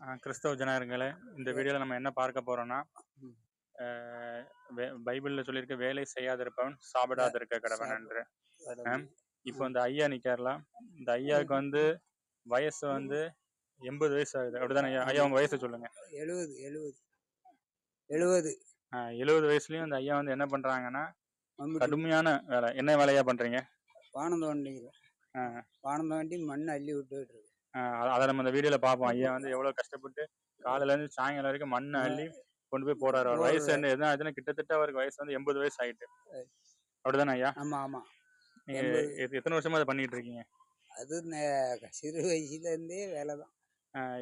கிறிஸ்தவ ஜனங்களே இந்த வீடியோவில் நம்ம என்ன பார்க்க போறோம்னா பைபிள்ல சொல்லியிருக்க வேலை செய்யாதிருப்பவன் சாப்பிடாதிருக்க கடவன் என்று. இப்போ இந்த ஐயா நிக்கார்ல இந்த ஐயாவுக்கு வந்து வயசு வந்து எண்பது வயசு ஆகுது. அப்படிதானே ஐயா? ஐயா உங்க வயசை சொல்லுங்க. எழுபது எழுபது எழுபது எழுபது வயசுலயும் இந்த ஐயா வந்து என்ன பண்றாங்கன்னா கடுமையான வேலை. என்ன வேலையா பண்றீங்க? வானம் தோண்டிக்கிறோம் ஆ. வானம் தோண்டி மண் அள்ளி ஆஹ் அத- அதை நம்ம இந்த வீடியோல பார்ப்போம் ஐயா வந்து எவ்வளவு கஷ்டப்பட்டு காலையில இருந்து சாயங்காலம் வரைக்கும் மண்ணை அள்ளி கொண்டு போய் போறாரு. அவர் வயசு என்ன எதுனா எதுனா கிட்டத்தட்ட அவருக்கு வயசு வந்து எண்பது வயசு ஆயிட்டு. அப்படிதானே ஐயா? ஆமா ஆமா. நீங்க எத்தனை வருஷமா அதை பண்ணிட்டு இருக்கீங்க? அது சிறு வயசுல இருந்தே வேலை தான்.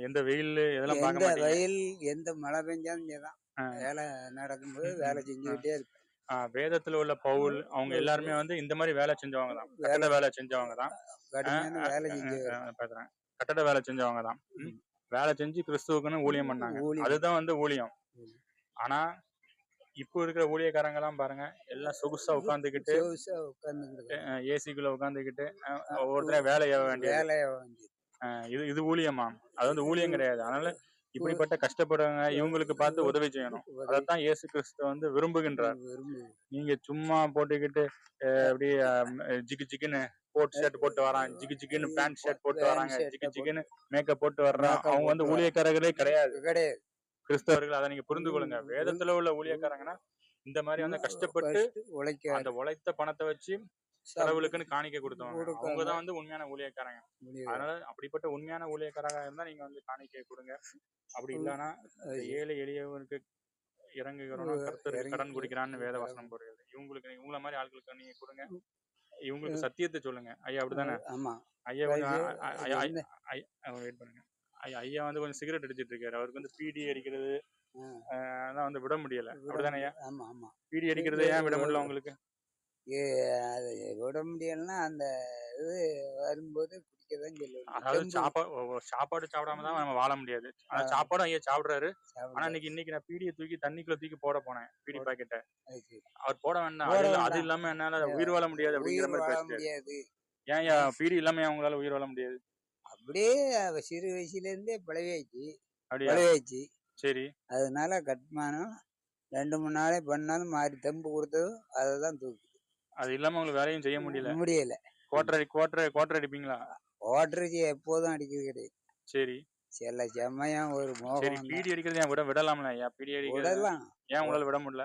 எந்த வெயில் இதெல்லாம் பார்க்க மாட்டீங்க? வயல் எந்த மழை பெஞ்சாலும் ஆ. வேலை நடக்கும்போது வேலை செஞ்சுக்கிட்டே இருக்கு ஆஹ் வேதத்துல உள்ள பவுல் அவங்க எல்லாருமே வந்து இந்த மாதிரி வேலை செஞ்சவங்க தான். கட்டட வேலை செஞ்சவங்க தான். வேலை செஞ்சு பேசுறேன் கட்டட வேலை செஞ்சவங்க தான். வேலை செஞ்சு கிறிஸ்துவுக்குன்னு ஊழியம் பண்ணாங்க. அதுதான் வந்து ஊழியம். ஆனா இப்போ இருக்கிற ஊழியக்காரங்க எல்லாம் பாருங்க எல்லாம் சொகுசா உட்காந்துக்கிட்டு ஏசிக்குள்ள உட்காந்துக்கிட்டு ஒவ்வொருத்தரையும் வேலைய வேண்டியது. வேலையை வாங்கி ஆஹ் இது இது ஊழியமா? அது வந்து ஊழியம் கிடையாது. அதனால இப்படிப்பட்ட கஷ்டப்படுறவங்க இவங்களுக்கு பார்த்து உதவி செய்யணும். அதைத்தான் இயேசு கிறிஸ்து வந்து விரும்புகின்றார். விரும்பு நீங்க சும்மா போட்டுக்கிட்டு அஹ், அப்படியே அஹ், ஜிகு ஜிகுன்னு கோட் ஷர்ட் போட்டு வரான் ஜிகு ஜிகுன்னு பேண்ட் ஷர்ட் போட்டு வராங்க shirt ஜிகு போட்டு- ஜிகுன்னு மேக்கப் போட்டு வர்றான் அவங்க வந்து ஊழியக்காரர்களே கிடையாது. கிடையாது. கிறிஸ்தவர்கள் அதை நீங்க புரிந்து கொள்ளுங்க. வேதத்துல உள்ள ஊழியக்காரங்கன்னா இந்த மாதிரி வந்து கஷ்டப்பட்டு கஷ்ட- உழைக்க அந்த உழைத்த பணத்தை வச்சு கடவுளுக்குன்னு காணிக்க கொடுத்தவங்க. அவங்க தான் வந்து உண்மையான ஊழியக்காரங்க. அதனால அப்படிப்பட்ட உண்மையான ஊழியக்காரங்க இருந்தா நீங்க வந்து காணிக்கை கொடுங்க. அப்படி இல்லைன்னா ஏழை எளியவனுக்கு இறங்குகிறோம் கர்த்தருக்கு இறங்கி- கடன் குடிக்கிறான்னு வேத வசனம் போடுறது இவங்களுக்கு இவங்கள மாதிரி ஆட்களுக்கு நீங்க கொடுங்க. இவங்களுக்கு சத்தியத்தை சொல்லுங்க. ஐயா அப்படிதானே ஆமா. ஐயா? வெயிட் பண்ணுங்க. ஐயா வந்து கொஞ்சம் சிகரெட் அடிச்சிட்டு இருக்காரு. அவருக்கு வந்து பீடி அடிக்கிறது அதான் வந்து விட முடியல. அப்படிதானே ஐயா? பீடி அடிக்கிறது ஏன் விட முடியல உங்களுக்கு அது விட முடியலன்னா அந்த இது வரும்போது சாப்பாடு சாப்பாடு சாப்பிடாம தான் நம்ம வாழ முடியாது. ஆனா ஆ. சாப்பாடும் ஐயா சாப்பிடுறாரு. ஆனா இன்னைக்கு இன்னைக்கு நான் பீடியை தூக்கி தண்ணிக்குள்ள தூக்கி போட போனேன். பீடி பாக்கெட்டை. அவர் போட வேண்டாம். அது. இல்லாம என்னால உயிர் வாழ முடியாது அப்படிங்கிற மாதிரி முடியாது. ஏன் பீடி இல்லாம ஏன் உங்களால உயிர் வாழ முடியாது? அப்படியே சிறு வயசுல இருந்தே பழகியாச்சு. அப்படியா? பழகியாச்சு. சரி. அதனால கட்டுமானம் ரெண்டு மூணு நாளே பண்ணாலும் மாறி தெம்பு கொடுத்ததும் அதை தான் தூக்கு. அது இல்லாம உங்களுக்கு வேலையும் செய்ய முடியல. முடியல. கோட்டர் கோட்டர் கோட்டர் அடிப்பீங்களா? ஓட்டுறது எப்போதும் அடிக்கிறது கிடையாது. சரி. சில சமயம் ஒரு சரி மோகம் பீடி அடிக்கிறது ஏன் விட விடலாம்ல? ஐயா பீடி அடிக்கிறது விடலாம். ஏன் உங்களால விட முடியல?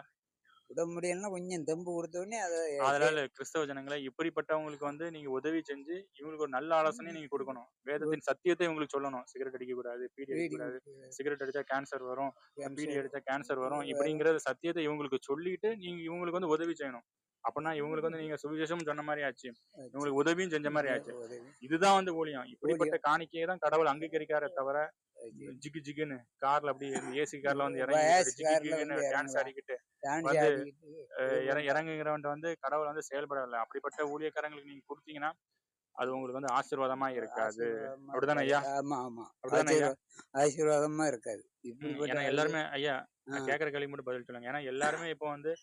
விட முடியலன்னா கொஞ்சம் தெம்பு கொடுத்த உடனே அதை அதனால கிறிஸ்தவ ஜனங்களை இப்படிப்பட்டவங்களுக்கு வந்து நீங்க உதவி செஞ்சு இவங்களுக்கு ஒரு நல்ல ஆலோசனை நீங்க கொடுக்கணும். வேதத்தின் சத்தியத்தை இவங்களுக்கு சொல்லணும். சிகரெட் அடிக்க கூடாது பீடி அடிக்க கூடாது. சிகரெட் அடிச்சா கேன்சர் வரும் பீடி அடிச்சா கேன்சர் வரும். இப்படிங்கிற சத்தியத்தை இவங்களுக்கு சொல்லிட்டு நீங்க இவங்களுக்கு வந்து உதவி செய்யணும். அப்படின்னா இவங்களுக்கு வந்து நீங்க சுவிசேஷம் சொன்ன மாதிரி ஆச்சு. இவங்களுக்கு உதவியும் செஞ்ச மாதிரி ஆச்சு. இதுதான் வந்து ஊழியம். இப்படிப்பட்ட காணிக்கையை தான் கடவுள் அங்கீகரிக்காரே தவிர ஜிகு ஜிகுன்னு கார்ல அப்படி ஏசி கார்ல வந்து இறங்கி டான்ஸ். ஆடிக்கிட்டு வந்து, ஆடிக்கிட்டு அஹ், இற- இறங்குகிறவன்ட்ட வந்து கடவுள் வந்து செயல்படவில்லை. அப்படிப்பட்ட ஊழியக்காரங்களுக்கு நீங்க கொடுத்தீங்கன்னா அது உங்களுக்கு வந்து ஆசீர்வாதமா இருக்காது. அப்படிதானே ஐயா? ஆமா ஆமா. அப்படிதானே ஆசீர்வாதமா இருக்காது. ஏன்னா எல்லாருமே ஐயா. கேக்குற கேள்வி மட்டும் பதில் சொல்லுங்க. ஏன்னா எல்லாருமே இப்போ வந்து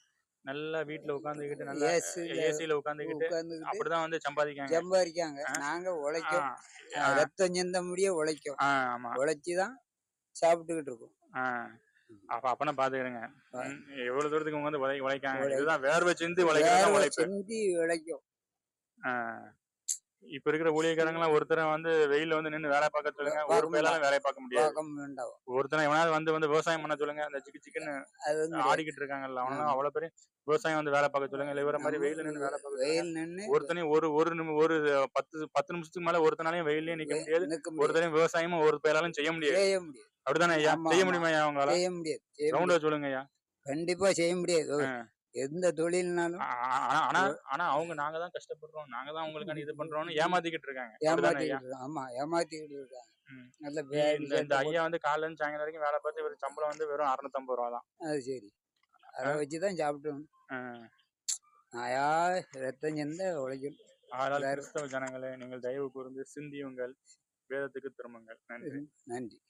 நல்லா வீட்டுல உட்காந்துக்கிட்டு நல்லா ஏசில உட்காந்துக்கிட்டு அப்படிதான் வந்து சம்பாதிக்காங்க. சம்பாதிக்காங்க. நாங்க உழைக்கும் ரத்தம் சிந்த முடிய உழைக்கும். ஆமா. உழைச்சுதான் சாப்பிட்டுக்கிட்டு இருக்கோம். அப்ப அப்பனா பாத்துக்கிறேங்க. எவ்வளவு தூரத்துக்கு வந்து உழை உழைக்காங்க. உழை- இதுதான் வேர்வை சிந்தி உழைப்பு. சிந்தி உழைக்கும். ஆ. இப்ப இருக்கிற ஊழியக்காரங்க எல்லாம் ஒருத்தரை வந்து வெயில்ல வந்து நின்னு வேலை பார்க்க சொல்லுங்க. ஒரு பேரால வேலை பார்க்க முடியாது. ஒருத்தனை எவனாவது வந்து வந்து விவசாயம் பண்ண சொல்லுங்க. அந்த சிக்கு சிக்குன்னு ஆடிக்கிட்டு இருக்காங்கல்ல அவனால அவ்வளவு பேரும் விவசாயம் வந்து வேலை பார்க்க சொல்லுங்க. இல்ல இவர மாதிரி வெயில்ல நின்னு வேலை பார்க்க. வெயில் நின்று ஒருத்தனையும் ஒரு ஒரு நிமி- ஒரு பத்து பத்து நிமிஷத்துக்கு மேல ஒருத்தனாலையும் வெயிலே நிக்க முடியாது. ஒருத்தனையும் விவசாயமும் ஒரு பேராலும் செய்ய முடியாது. அப்படிதானே ஐயா? செய்ய. முடியுமா ஐயா அவங்களால செய்ய முடியாது. ரவுண்டா சொல்லுங்க ஐயா. கண்டிப்பா செய்ய முடியாது. எந்த தொழில்னாலும் ஆனா ஆனா அவங்க நாங்க தான் கஷ்டப்படுறோம். நாங்க தான் உங்களுக்கான இது பண்றோம்னு ஏமாத்திக்கிட்டு இருக்காங்க. ஏமாத்திக்கிட்டு. ஆமா ஏமாத்திக்கிட்டு இருக்காங்க. நல்ல இந்த- ஐயா வந்து இருந்து சாயங்காலம் வரைக்கும் வேலை பார்த்து இவர் சம்பளம் வந்து வெறும் அறுநூத்தம்பது ரூபா தான். அது சரி. அதை வச்சுதான் சாப்பிட்டோம். ஆ. நாயா ரத்தம் சிந்த உழைக்கணும் ஆனால் வேற- கிறிஸ்தவ ஜனங்களே நீங்கள் தயவு கூர்ந்து சிந்தியுங்கள். வேதத்துக்கு திரும்புங்கள். நன்றி. நன்றி.